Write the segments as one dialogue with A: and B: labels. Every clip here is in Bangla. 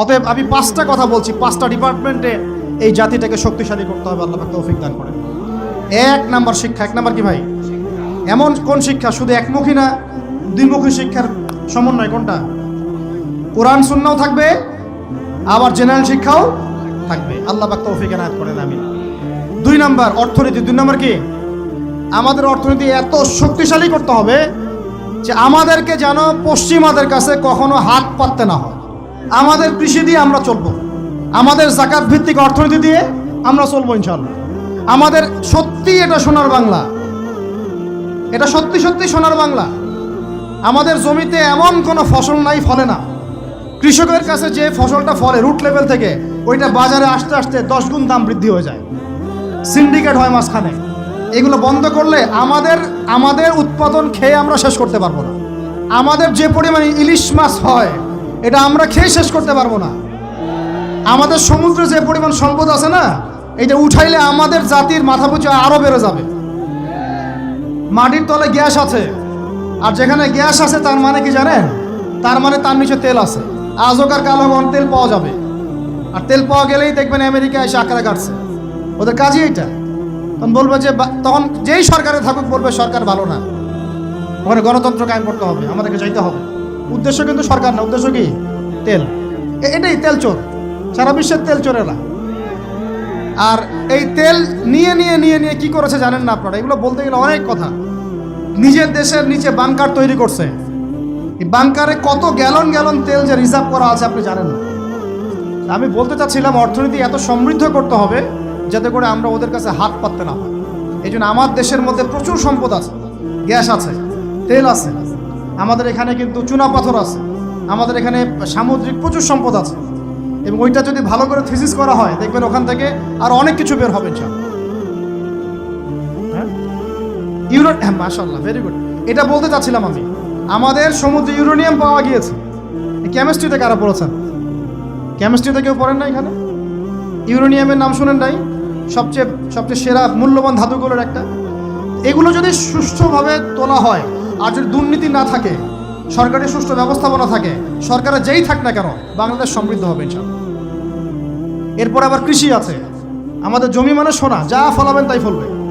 A: অতএব আমি পাঁচটা কথা বলছি, পাঁচটা ডিপার্টমেন্টে এই জাতিটাকে শক্তিশালী করতে হবে, আল্লাহ তৌফিক দান করে এক নাম্বার শিক্ষা, এক নাম্বার কি ভাই? এমন কোন শিক্ষা? শুধু একমুখী না, দ্বিমুখী শিক্ষার সমন্বয় কোনটা? কোরআন শূন্যও থাকবে, আবার জেনারেল শিক্ষাও থাকবে। আল্লাহ পাক তৌফিক এনায়ত করেন আমি দুই নাম্বার, অর্থনীতি। দুই নাম্বার কি? আমাদের অর্থনীতি এত শক্তিশালী করতে হবে যে আমাদেরকে যেন পশ্চিমাদের কাছে কখনো হাত পাততে না হয়। আমাদের কৃষি দিয়ে আমরা চলবো। আমাদের জাকাত ভিত্তিক অর্থনীতি দিয়ে আমরা চলবো ইনশাল্লাহ আমাদের সত্যি এটা সোনার বাংলা। এটা সত্যি সত্যি সোনার বাংলা। আমাদের জমিতে এমন কোনো ফসল নাই, ফলে না। কৃষকের কাছে যে ফসলটা ফলে রুট লেভেল থেকে, ওইটা বাজারে আসতে আসতে দশ গুণ দাম বৃদ্ধি হয়ে যায়। সিন্ডিকেট হয় মাঝখানে। এগুলো বন্ধ করলে আমাদের আমাদের উৎপাদন খেয়ে আমরা শেষ করতে পারব না। আমাদের যে পরিমাণে ইলিশ মাছ হয় এটা আমরা খেয়ে শেষ করতে পারব না। আমাদের সমুদ্রে যে পরিমাণ সম্পদ আছে না, এটা উঠাইলে আমাদের জাতির মাথা পুচে আরও বেড়ে যাবে। মাটির তলে গ্যাস আছে, আর যেখানে গ্যাস আছে তার মানে কি জানেন? তার মানে তার নিচে তেল আছে। আজকার কালো গন তেল পাওয়া যাবে। আর তেল পাওয়া গেলেই দেখবেন আমেরিকা এসে আঁকড়া কাটছে। ওদের কাজই এটা তখন বলবে যে তখন যেই সরকারে থাকুক, বলবে সরকার ভালো না। ওখানে গণতন্ত্র কায়েম করতে হবে, আমাদেরকে চাইতে হবে। উদ্দেশ্য কিন্তু সরকার না, উদ্দেশ্য কি? তেল। এটাই তেল চোর। সারা বিশ্বের তেল চোরেরা। আর এই তেল নিয়ে নিয়ে নিয়ে নিয়ে কি করেছে জানেন না আপনারা? এগুলো বলতে গেলে অনেক কথা। নিজের দেশের নিচে বাংকার তৈরি করছে। বাংকারে কত গ্যালন গ্যালন তেল যে রিজার্ভ করা আছে আপনি জানেন না। আমি বলতে চাচ্ছিলাম অর্থনীতি এত সমৃদ্ধ করতে হবে যাতে করে আমরা ওদের কাছে হাত পাততে না হয় এই জন্য আমার দেশের মধ্যে প্রচুর সম্পদ আছে। গ্যাস আছে, তেল আছে। আমাদের এখানে কিন্তু চুনা পাথর আছে। আমাদের এখানে সামুদ্রিক প্রচুর সম্পদ আছে। এবং ওইটা যদি ভালো করে থিসিস করা হয়, দেখবেন ওখান থেকে আর অনেক কিছু বের হবে, ইনশাআল্লাহ। হ্যাঁ? মাশাল্লাহ ভেরি গুড এটা বলতে চাচ্ছিলাম আমি। আমাদের সমুদ্রে ইউরেনিয়াম পাওয়া গিয়েছে। কেমিস্ট্রিতে কারা পড়েছেন? কেমিস্ট্রিতে কেউ পড়েন না এখানে? ইউরেনিয়ামের নাম শুনেন নাই? সবচেয়ে সবচেয়ে সেরা, মূল্যবান ধাতুগুলোর একটা। এগুলো যদি সুষ্ঠুভাবে তোলা হয় আর যদি দুর্নীতি না থাকে সরকারি সুষ্ঠু ব্যবস্থাপনা থাকে সরকারের যেই থাক না কেন, বাংলাদেশ সমৃদ্ধ হবে এরপর আবার কৃষি আছে। আমাদের জমি মানে সোনা, যা ফলাবেন তাই ফলবে।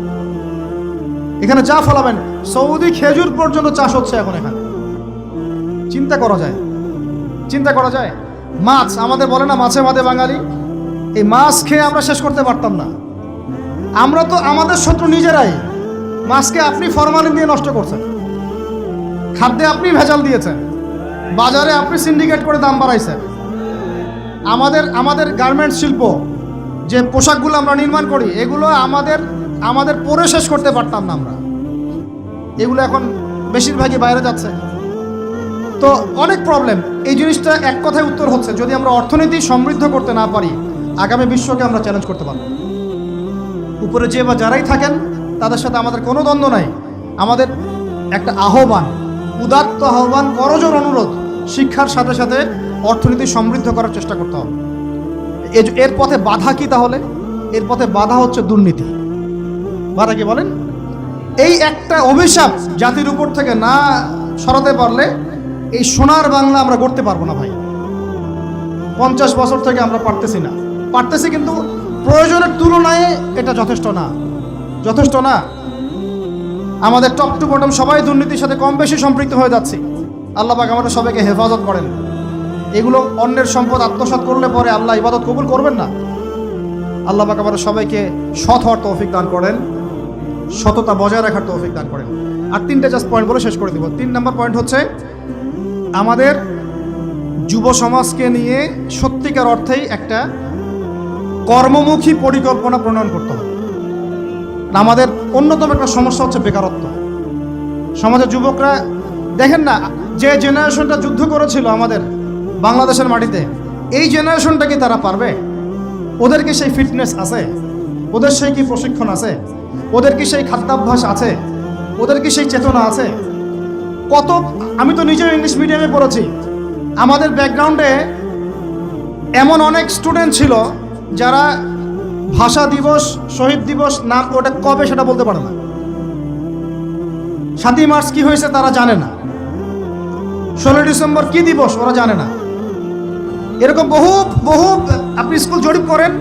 A: এখানে যা ফলাবেন, সৌদি খেজুর পর্যন্ত চাষ হচ্ছে এখন এখানে। চিন্তা করা যায়। চিন্তা করা যায়। মাছ, আমাদের বলে না মাছে মাঝে বাঙালি। এই মাছ খেয়ে আমরা শেষ করতে পারতাম না। আমরা তো আমাদের শত্রু নিজেরাই। মাছকে আপনি ফরমালিন দিয়ে নষ্ট করছেন। খাদ্যে আপনি ভেজাল দিয়েছেন। বাজারে আপনি সিন্ডিকেট করে দাম বাড়াইছেন। আমাদের আমাদের গার্মেন্টস শিল্প, যে পোশাকগুলো আমরা নির্মাণ করি, এগুলো আমাদের আমাদের পরে শেষ করতে পারতাম না আমরা। এগুলো এখন বেশিরভাগই বাইরে যাচ্ছে। তো অনেক প্রবলেম এই জিনিসটা এক কথায় উত্তর হচ্ছে, যদি আমরা অর্থনীতি সমৃদ্ধ করতে না পারি, আগামী বিশ্বকে আমরা চ্যালেঞ্জ করতে পারব। উপরে যে বা যারাই থাকেন, তাদের সাথে আমাদের কোনো দ্বন্দ্ব নাই। আমাদের একটা আহ্বান উদাত্ত আহ্বান করজোর অনুরোধ শিক্ষার সাথে সাথে অর্থনীতি সমৃদ্ধ করার চেষ্টা করতে হবে। এর পথে বাধা কি তাহলে? এর পথে বাধা হচ্ছে দুর্নীতি। বাধা কি বলেন? এই একটা অভিশাপ জাতির উপর থেকে না সরাতে পারলে এই সোনার বাংলা আমরা করতে পারব না ভাই। পঞ্চাশ বছর থেকে আমরা পারতেছি না। পারতেছি কিন্তু প্রয়োজনের তুলনায় এটা যথেষ্ট না। যথেষ্ট না। আমাদের টপ টু বটম সবাই দুর্নীতির সাথে কম বেশি সম্পৃক্ত হয়ে যাচ্ছে। আল্লাহ পাক আমাদের সবাইকে হেফাজত করেন। এগুলো অন্যের সম্পদ আত্মসাৎ করলে পরে আল্লাহ ইবাদত কবুল করবেন না। আল্লাহ পাক আমাদের সবাইকে সৎ হওয়ার তৌফিক দান করেন। সততা বজায় রাখার তৌফিক দান করেন। আর তিনটে জাস্ট পয়েন্ট বলে শেষ করে দিব। তিন নম্বর পয়েন্ট হচ্ছে, আমাদের যুব সমাজকে নিয়ে সত্যিকার অর্থেই একটা কর্মমুখী পরিকল্পনা প্রণয়ন করতে হবে। আমাদের অন্যতম একটা সমস্যা হচ্ছে বেকারত্ব। সমাজের যুবকরা, দেখেন না, যে জেনারেশনটা যুদ্ধ করেছিল আমাদের বাংলাদেশের মাটিতে, এই জেনারেশনটা কি তারা পারবে? ওদের কি সেই ফিটনেস আছে? ওদের সেই কি প্রশিক্ষণ আছে? ওদের কি সেই খাদ্যাভ্যাস আছে? ওদের কি সেই চেতনা আছে? কত, আমি তো নিজেও ইংলিশ মিডিয়ামে পড়েছি। আমাদের ব্যাকগ্রাউন্ডে এমন অনেক স্টুডেন্ট ছিল যারা ভাষা দিবস, শহীদ দিবস, নাম ওটা কবে সেটা বলতে পারে না। সাতই মার্চ কি হয়েছে তারা জানে না। ষোলোই ডিসেম্বর কি দিবস ওরা জানে না। এরকম বহু বহু, আপনি স্কুল জরিপ করেন,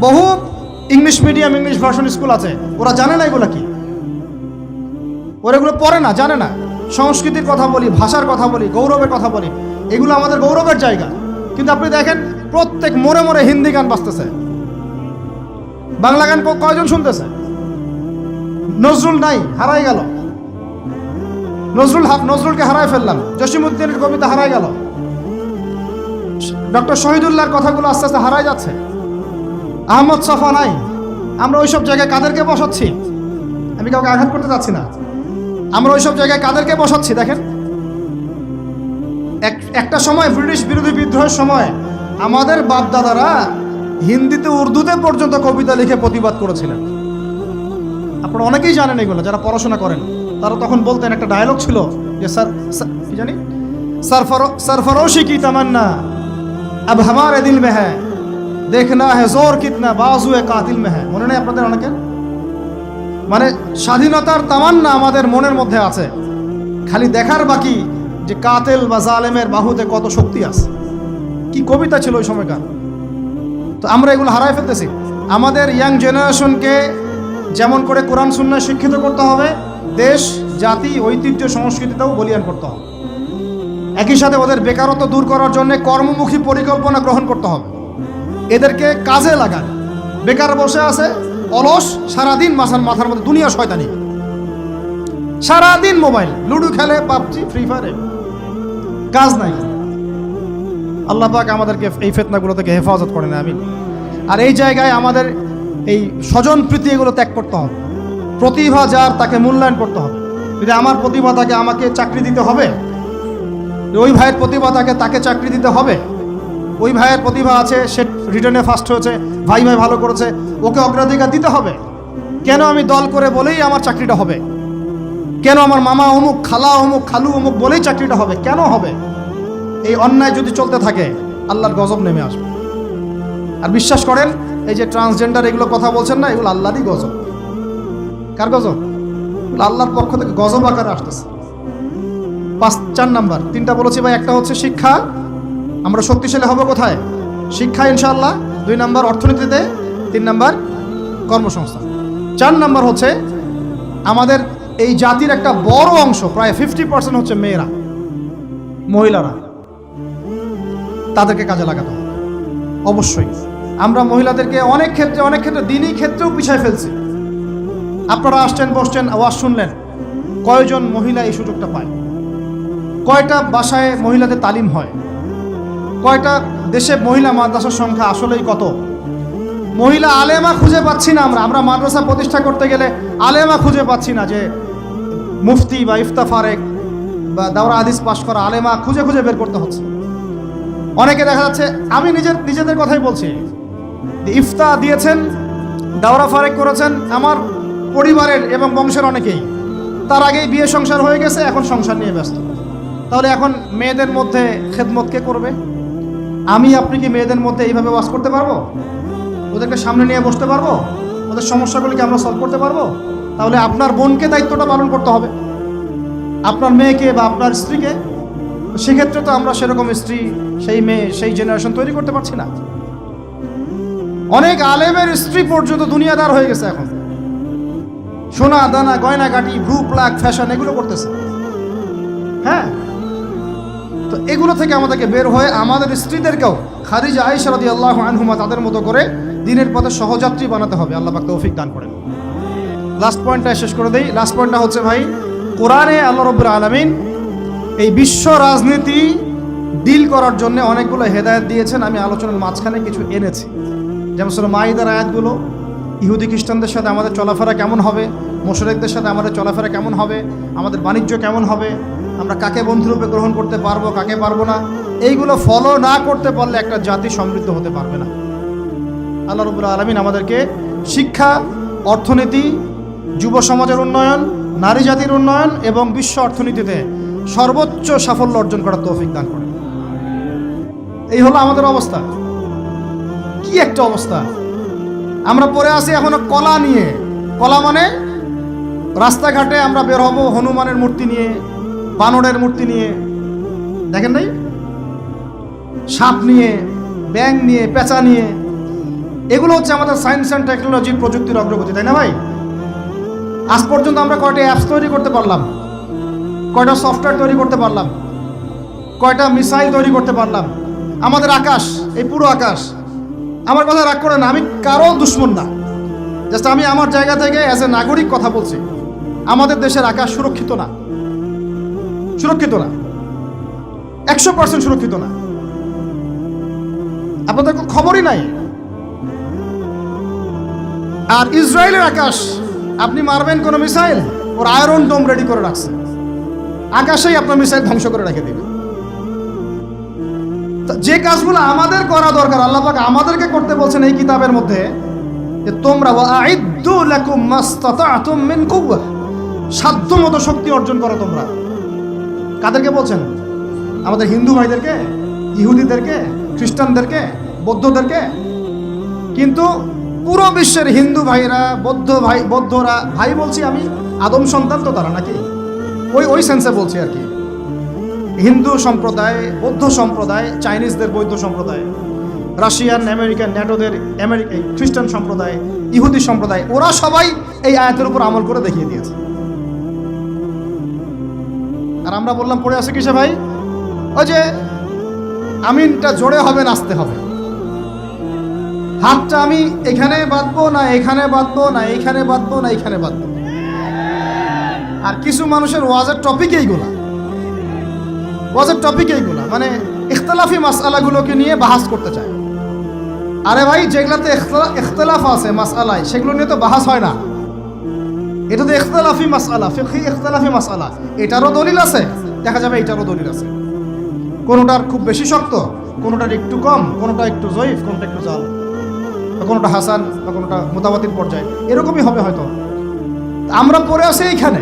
A: বহু English medium, English version school আছে, ওরা জানে না এগুলো কি। ওরা এগুলো পড়ে না, জানে না। সংস্কৃতির কথা বলি, ভাষার কথা বলি, গৌরবের কথা বলি, এগুলো আমাদের গৌরবের জায়গা। কিন্তু আপনি দেখেন, প্রত্যেক মোড়ে মোড়ে হিন্দি গান বাজতেছে। বাংলা গান কয়জন শুনতেছে? নজরুল নাই, হারাই গেল। নজরুল হাফ, নজরুলকে হারাই ফেললাম। জসিমুদ্দিনের কবিতা হারাই গেল। ডক্টর শহীদুল্লাহর কথাগুলো আস্তে আস্তে হারাই যাচ্ছে। আহমদ সফা নাই। আমরা ওইসব জায়গায় কাদেরকে বসাচ্ছি? আমি কাউকে আঘাত করতে চাচ্ছি না। আমরা ওইসব জায়গায় কাদেরকে বসাচ্ছি? দেখেন। এক- একটা সময় ব্রিটিশ বিরোধী বিদ্রোহের সময় আমাদের বাপ দাদারা হিন্দিতে উর্দুতে পর্যন্ত কবিতা লিখে প্রতিবাদ করেছিলেন আপনারা অনেকেই জানেন এগুলো যারা পড়াশোনা করেন তারা তখন বলতেন একটা ডায়লগ ছিল যে স্যার স্যার- কি জানি सरफरो सरफरोशी की तमन्ना अब हमारे दिल में है देखना है जोर कितना बाजू কাতিল में है মনে নেই আপনাদের অনেকের মানে স্বাধীনতার তামান্না আমাদের মনের মধ্যে আছে খালি দেখার বাকি যে কাতেল বা জালেমের বাহুতে কত শক্তি আছে কি কবিতা ছিল ওই সময়কার তো আমরা এগুলো হারাই ফেলতেছি। আমাদের ইয়াং জেনারেশনকে যেমন করে কোরআন সুন্নায় শিক্ষিত করতে হবে, দেশ, জাতি, ঐতিহ্য সংস্কৃতিটাও বলিয়ান করতে হবে। একই সাথে ওদের বেকারত্ব দূর করার জন্য কর্মমুখী পরিকল্পনা গ্রহণ করতে হবে। এদেরকে কাজে লাগান। বেকার বসে আছে, অলস, সারাদিন মাথার মাথার মধ্যে দুনিয়া শয়তানি। সারাদিন মোবাইল, লুডো খেলে, পাবজি, ফ্রি ফায়ারে। কাজ নাই। আল্লাহ পাক আমাদেরকে এই ফেতনাগুলো থেকে হেফাজত করেন আমি আর এই জায়গায় আমাদের এই স্বজন প্রীতি এগুলো ত্যাগ করতে হবে। প্রতিভা যার, তাকে মূল্যায়ন করতে হবে। যদি আমার প্রতিভা তাকে আমাকে চাকরি দিতে হবে ওই ভাইয়ের প্রতিভা তাকে তাকে চাকরি দিতে হবে, ওই ভাইয়ের প্রতিভা আছে, সে রিটার্নে ফার্স্ট হয়েছে, ভাই ভাই ভালো করেছে, ওকে অগ্রাধিকার দিতে হবে। কেন আমি দল করে বলেই আমার চাকরিটা হবে? কেন আমার মামা অমুক, খালা অমুক, খালু অমুক বলেই চাকরিটা হবে? কেন হবে? এই অন্যায় যদি চলতে থাকে, আল্লাহর গজব নেমে আসবে। আর বিশ্বাস করেন, এই যে ট্রান্সজেন্ডার এগুলো কথা বলছেন না, এগুলো আল্লাহরই গজব। কার গজব? আল্লাহর পক্ষ থেকে গজব আকারে আসতেছে। পাঁচ, চার নাম্বার, তিনটা বলেছি ভাই, একটা হচ্ছে শিক্ষা। আমরা শক্তিশালী হব কোথায়? শিক্ষা ইনশাল্লাহ দুই নাম্বার অর্থনীতিতে, তিন নাম্বার কর্মসংস্থান। চার নাম্বার হচ্ছে, আমাদের এই জাতির একটা বড় অংশ, প্রায় ফিফটি পার্সেন্ট হচ্ছে মেয়েরা, মহিলারা। তাদেরকে কাজে লাগাতে হবে। অবশ্যই। আমরা মহিলাদেরকে অনেক ক্ষেত্রে অনেক ক্ষেত্রে দিনই ক্ষেত্রেও পিছায় ফেলছি। আপনারা আসছেন, বসছেন, আওয়াজ শুনলেন। কয়জন মহিলা এই সুযোগটা পায়? কয়টা বাসায় মহিলাদের তালিম হয়? কয়টা দেশে মহিলা মাদ্রাসার সংখ্যা আসলেই কত? মহিলা আলেমা খুঁজে পাচ্ছি না আমরা। আমরা মাদ্রাসা প্রতিষ্ঠা করতে গেলে আলেমা খুঁজে পাচ্ছি না যে মুফতি বা ইফতা ফারেক বা দাওরা আদিস পাশ করা আলেমা খুঁজে খুঁজে বের করতে হচ্ছে। অনেকে দেখা যাচ্ছে, আমি নিজের, নিজেদের কথাই বলছি। ইফতা দিয়েছেন, দাওরা ফারেক করেছেন আমার পরিবারের এবং বংশের অনেকেই। তার আগেই বিয়ে সংসার হয়ে গেছে, এখন সংসার নিয়ে ব্যস্ত। তাহলে এখন মেয়েদের মধ্যে খেদমত কে করবে? আমি, আপনি কি মেয়েদের মধ্যে এইভাবে বাস করতে পারব? ওদেরকে সামনে নিয়ে বসতে পারব? ওদের সমস্যাগুলিকে আমরা সলভ করতে পারব? তাহলে আপনার বোনকে দায়িত্বটা পালন করতে হবে। আপনার মেয়েকে বা আপনার স্ত্রীকে সেক্ষেত্রে তো আমরা সেরকম স্ত্রী সেই মেয়ে, সেই জেনারেশন তৈরি করতে পারছি না। অনেক আলেমের স্ত্রী পর্যন্ত দুনিয়াদার হয়ে গেছে এখন। সোনা, দানা গয়না কাটি ভ্রু প্লাক ফ্যাশন, এগুলো করতেছে। হ্যাঁ? তো এগুলো থেকে আমাদেরকে বের হয়ে আমাদের স্ত্রীদেরকেও খাদিজা আয়েশা রাদিয়াল্লাহু আনহুমা তাদের মতো করে দিনের পথে সহযাত্রী বানাতে হবে। আল্লাহ পাক তৌফিক দান করেন। লাস্ট পয়েন্টটা শেষ করে দেই। লাস্ট পয়েন্টটা হচ্ছে ভাই, কোরআনে আল্লাহ রব্বুল আলামিন এই বিশ্ব রাজনীতি ডিল করার জন্য অনেকগুলো হেদায়েত দিয়েছেন। আমি আলোচনার মাঝখানে কিছু এনেছি। যেমন ছিল মাইদার আয়াতগুলো, ইহুদি খ্রিস্টানদের সাথে আমাদের চলাফেরা কেমন হবে, মোশরেকদের সাথে আমাদের চলাফেরা কেমন হবে, আমাদের বাণিজ্য কেমন হবে, আমরা কাকে বন্ধুরূপে গ্রহণ করতে পারব, কাকে পারব না, এইগুলো ফলো না করতে পারলে একটা জাতি সমৃদ্ধ হতে পারবে না। আল্লাহ রবুল আলমিন আমাদেরকে শিক্ষা, অর্থনীতি, যুব সমাজের উন্নয়ন, নারী জাতির উন্নয়ন এবং বিশ্ব অর্থনীতিতে সর্বোচ্চ সাফল্য অর্জন করার তৌফিক দান করেন। এই হলো আমাদের অবস্থা। কি একটা অবস্থা? আমরা পড়ে আছি এখনও কলা নিয়ে। কলা মানে রাস্তাঘাটে আমরা বের হব হনুমানের মূর্তি নিয়ে, বানরের মূর্তি নিয়ে। দেখেন নাই? সাপ নিয়ে ব্যাং নিয়ে, পেঁচা নিয়ে। এগুলো হচ্ছে আমাদের সায়েন্স অ্যান্ড টেকনোলজির প্রযুক্তির অগ্রগতি, তাই না ভাই? আজ পর্যন্ত আমরা কয়টা অ্যাপস তৈরি করতে পারলাম? কয়টা সফটওয়্যার তৈরি করতে পারলাম? কয়টা মিসাইল তৈরি করতে পারলাম? আমাদের আকাশ, এই পুরো আকাশ। আমার কথা রাগ করে না, আমি কারও দুশ্মন না। জাস্ট আমি আমার জায়গা থেকে অ্যাজ এ নাগরিক কথা বলছি। আমাদের দেশের আকাশ সুরক্ষিত না। সুরক্ষিত না। একশো পার্সেন্ট সুরক্ষিত না। আপনাদের খবরই নাই। আর ইসরায়েলের আকাশ, আপনি মারবেন কোনো মিসাইল? ওর আয়রন ডোম রেডি করে রাখছে। আকাশেই আপনার মিসাইল ধ্বংস করে রেখে দিবে। যে কাজগুলো আমাদের করা দরকার আল্লাপাক আমাদেরকে করতে বলছেন এই কিতাবের মধ্যে যে তোমরা সাধ্য মতো শক্তি অর্জন করো তোমরা। কাদেরকে বলছেন? আমাদের হিন্দু ভাইদেরকে, ইহুদিদেরকে, খ্রিস্টানদেরকে, বৌদ্ধদেরকে। কিন্তু পুরো বিশ্বের হিন্দু ভাইরা, বৌদ্ধ ভাই, বৌদ্ধরা, ভাই বলছি আমি, আদম সন্তান তো তারা নাকি? ওই ওই সেন্সে বলছি আর কি। হিন্দু সম্প্রদায়, বৌদ্ধ সম্প্রদায়, চাইনিজদের বৌদ্ধ সম্প্রদায়, রাশিয়ান, আমেরিকান, ন্যাটোদের আমেরিকা খ্রিস্টান সম্প্রদায়, ইহুদি সম্প্রদায়, ওরা সবাই এই আয়াতের উপর আমল করে দেখিয়ে দিয়েছে। আর আমরা বললাম, পড়ে আছে কিসে ভাই? ওই যে, আমিনটা জোরে হবে, নাচতে হবে। হাতটা আমি এখানে বাঁধবো না, এখানে বাঁধবো না, এখানে বাঁধবো না, এখানে বাঁধবো। আর কিছু মানুষের ওয়াজের টপিক এইগুলা। ওয়াজের টপিক এইগুলা। মানে ইখতলাফি মাসালাগুলোকে নিয়ে বাহাস করতে চায়। আরে ভাই, যেগুলাতে ইখতলা- ইখতলাফ আছে মাসালায় সেগুলো নিয়ে তো বাহাস হয় না। এটা তো ইখতলাফি মাসালা ফিকহি ইখতলাফি মাসালা এটারও দলিল আছে, দেখা যাবে এটারও দলিল আছে। কোনোটার খুব বেশি শক্ত কোনোটার একটু কম, কোনোটা একটু জয়ীফ, কোনোটা একটু জাল কোনোটা হাসান, বা কোনোটা মোতাবাতির পর্যায়ে। এরকমই হবে হয়তো। আমরা পড়ে আছি এইখানে।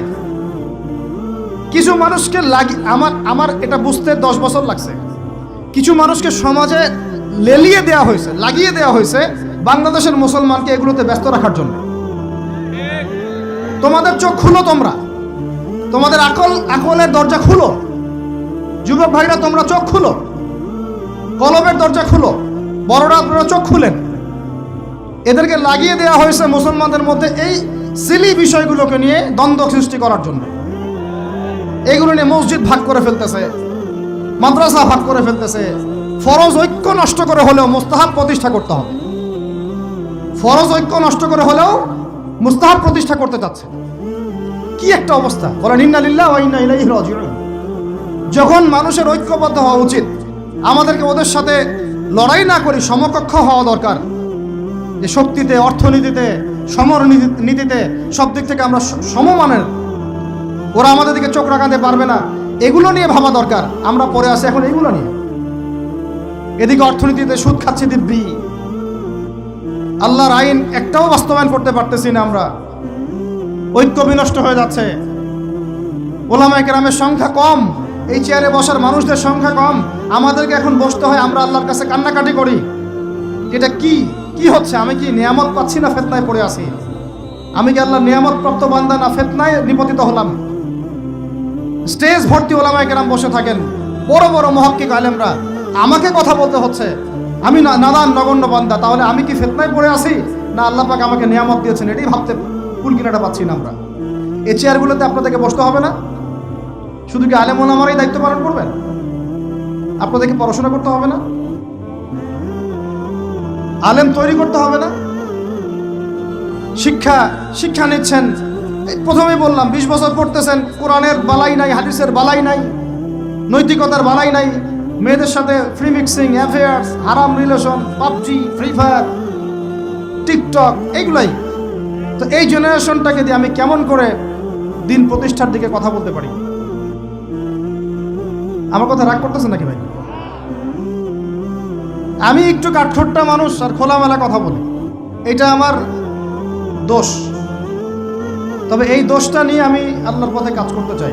A: কিছু মানুষকে লাগি, আমার আমার এটা বুঝতে দশ বছর লাগছে। কিছু মানুষকে সমাজে লেলিয়ে দেওয়া হয়েছে, লাগিয়ে দেওয়া হয়েছে বাংলাদেশের মুসলমানকে এগুলোতে ব্যস্ত রাখার জন্য। তোমাদের চোখ খুলো তোমরা। তোমাদের আকল, আকলের দরজা খুলো। যুবক ভাইরা, তোমরা চোখ খুলো। কলমের দরজা খুলো। বড়রা, আপনারা চোখ খুলেন। এদেরকে লাগিয়ে দেওয়া হয়েছে মুসলমানদের মধ্যে এই সিলি বিষয়গুলোকে নিয়ে দ্বন্দ্ব সৃষ্টি করার জন্য। এগুলো নিয়ে মসজিদ ভাগ করে ফেলতেছে, মাদ্রাসা ভাগ করে ফেলতেছে। ফরজ ঐক্য নষ্ট করে হলেও মুস্তাহাব প্রতিষ্ঠা করতে হবে। ফরজ ঐক্য নষ্ট করে হলেও মুস্তাহাব প্রতিষ্ঠা করতে চাচ্ছে কি একটা অবস্থা? বলেন, ইন্না লিল্লাহ ওয়া ইন্না ইলাইহি যখন মানুষের ঐক্যবদ্ধ হওয়া উচিত, আমাদেরকে ওদের সাথে লড়াই না করি সমকক্ষ হওয়া দরকার। যে শক্তিতে, অর্থনীতিতে সমর নীতি- নীতিতে সব দিক থেকে আমরা সমমানের ওরা আমাদের দিকে চোখ রাখাতে পারবে না। এগুলো নিয়ে ভাবা দরকার। আমরা পরে আসি এখন এগুলো নিয়ে। এদিকে অর্থনীতিতে সুদ খাচ্ছি দিব্যি। আল্লাহর আইন একটাও বাস্তবায়ন করতে পারতেছি না আমরা। ঐক্য বিনষ্ট হয়ে যাচ্ছে। ওলামায় কেরামের সংখ্যা কম। এই চেয়ারে বসার মানুষদের সংখ্যা কম। আমাদেরকে এখন বসতে হয়, আমরা আল্লাহর কাছে কান্নাকাটি করি। এটা কি? কি হচ্ছে? আমি কি নিয়ামত পাচ্ছি না ফেতনায় পড়ে আছি? আমি কি আল্লাহ নিয়ামত প্রাপ্ত বান্দা না ফেতনায় নিপতিত হলাম? স্টেজ ভর্তি ওলামায় কেরাম বসে থাকেন। বড় বড় মহক্কিক আলেমরা। আমাকে কথা বলতে হচ্ছে। আমি না নগণ্য বান্দা। তাহলে আমি কি ফেতনায় পড়ে আছি? না আল্লাহ পাক আমাকে নিয়ামত দিয়েছেন? এটাই ভাবতে কুল কিনাটা পাচ্ছি না আমরা। এই চেয়ারগুলোতে আপনাদেরকে বসতে হবে না? শুধু কি আলেম ওলামারাই দায়িত্ব পালন করবেন? আপনাদেরকে পড়াশোনা করতে হবে না? আলেম তৈরি করতে হবে না? শিক্ষা শিক্ষা নিচ্ছেন এই প্রথমেই বললাম, বিশ বছর পড়তেছেন, কোরআনের বালাই নাই, হাদিসের বালাই নাই, নৈতিকতার বালাই নাই, মেয়েদের সাথে ফ্রি মিক্সিং অ্যাফেয়ার্স হারাম relation PUBG free fire TikTok এইগুলাই। তো এই জেনারেশনটাকে দিয়ে আমি কেমন করে দিন প্রতিষ্ঠার দিকে কথা বলতে পারি? আমার কথা রাগ করতেছে নাকি ভাই? আমি একটু কাঠখোট্টা মানুষ আর খোলামেলা কথা বলি। এটা আমার দোষ। তবে এই দোষটা নিয়ে আমি আল্লাহর পথে কাজ করতে চাই।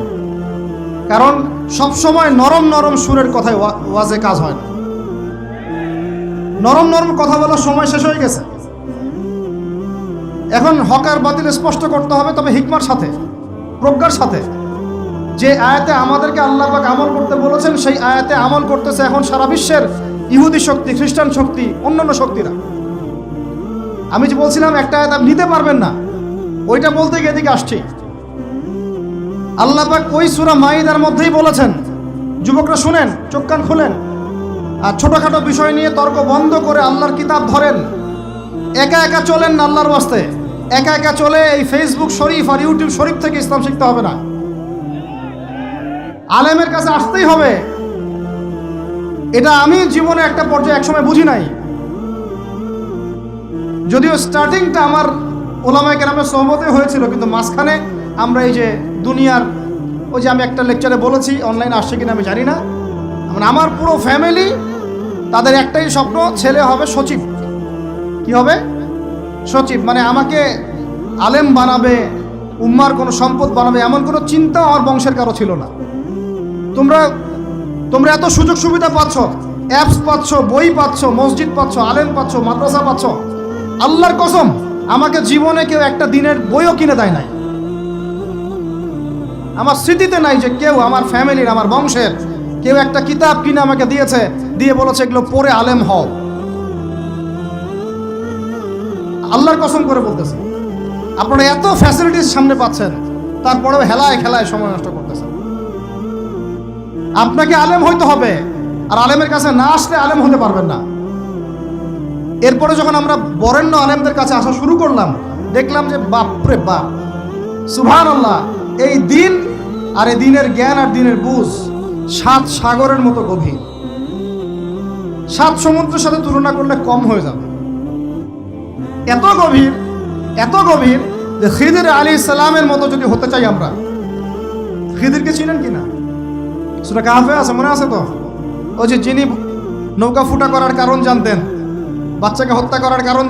A: কারণ সব সময় নরম নরম সুরের কথায় ওয়াজে কাজ হয় না। নরম নরম কথা বলার সময় শেষ হয়ে গেছে। এখন হকার বাতিল স্পষ্ট করতে হবে, তবে হিকমার সাথে, প্রজ্ঞার সাথে। যে আয়াতে আমাদেরকে আল্লাহ পাক আমল করতে বলেছেন, সেই আয়াতে আমল করতেছে এখন সারা বিশ্বের ইহুদি শক্তি, খ্রিস্টান শক্তি, অন্যান্য শক্তিরা। আমি যে বলছিলাম, একটা আয়াত আপনি নিতে পারবেন না। ওইটা বলতে গিয়ে এদিকে আসছি। আল্লাহ ওই সুরা মাইদার মধ্যেই বলেছেন, যুবকরা শুনেন, চোখ কান খুলেন। আর ছোটখাটো বিষয় নিয়ে তর্ক বন্ধ করে আল্লাহর কিতাব ধরেন। একা একা চলেন না আল্লাহর ওয়াস্তে। একা একা চলে এই ফেসবুক শরীফ আর ইউটিউব শরীফ থেকে ইসলাম শিখতে হবে না। আলেমের কাছে আসতেই হবে। এটা আমি জীবনে একটা পর্যায়ে একসময় বুঝি নাই। যদিও স্টার্টিংটা আমার ওলামায় কেরামের সহমতে হয়েছিল, কিন্তু মাঝখানে আমরা এই যে দুনিয়ার, ওই যে আমি একটা লেকচারে বলেছি অনলাইনে আসছে কিনা আমি জানি না। মানে আমার পুরো ফ্যামিলি তাদের একটাই স্বপ্ন, ছেলে হবে সচিব। কি হবে? সচিব মানে আমাকে আলেম বানাবে, উম্মার কোনো সম্পদ বানাবে, এমন কোনো চিন্তা আমার বংশের কারও ছিল না। তোমরা তোমরা এত সুযোগ সুবিধা পাচ্ছ অ্যাপস পাচ্ছ, বই পাচ্ছ, মসজিদ পাচ্ছ, আলেম পাচ্ছ, মাদ্রাসা পাচ্ছ, আল্লাহর কসম। আমাকে জীবনে কেউ একটা দিনের বইও কিনে দেয় নাই। আমার স্মৃতিতে নাই যে কেউ আমার ফ্যামিলির, আমার বংশের কেউ একটা কিতাব কিনে আমাকে দিয়েছে, দিয়ে বলেছে, এগুলো পড়ে আলেম হও। আল্লাহর কসম করে বলতেছে। আপনারা এত ফ্যাসিলিটিস সামনে পাচ্ছেন, তারপরেও হেলায় খেলায় সময় নষ্ট করতেছেন। আপনাকে আলেম হইতে হবে, আর আলেমের কাছে না আসলে আলেম হতে পারবেন না। এরপরে যখন আমরা বরেণ্য আলেমদের কাছে আসা শুরু করলাম, দেখলাম যে বাপরে বাপ সুভান আল্লাহ এই দিন আর এই দিনের জ্ঞান আর দিনের বুঝ সাত সাগরের মতো গভীর। সাত সমুদ্রের সাথে তুলনা করলে কম হয়ে যাবে। এত গভীর এত গভীর যে খিদির আলী ইসলামের মতো যদি হতে চাই আমরা, খিদিরকে চিনেন কি না সেটা কাহাফে আছে, মনে আছে তো? ওই যে যিনি নৌকা ফুটা করার কারণ জানতেন বাচ্চাকে হত্যা করার কারণ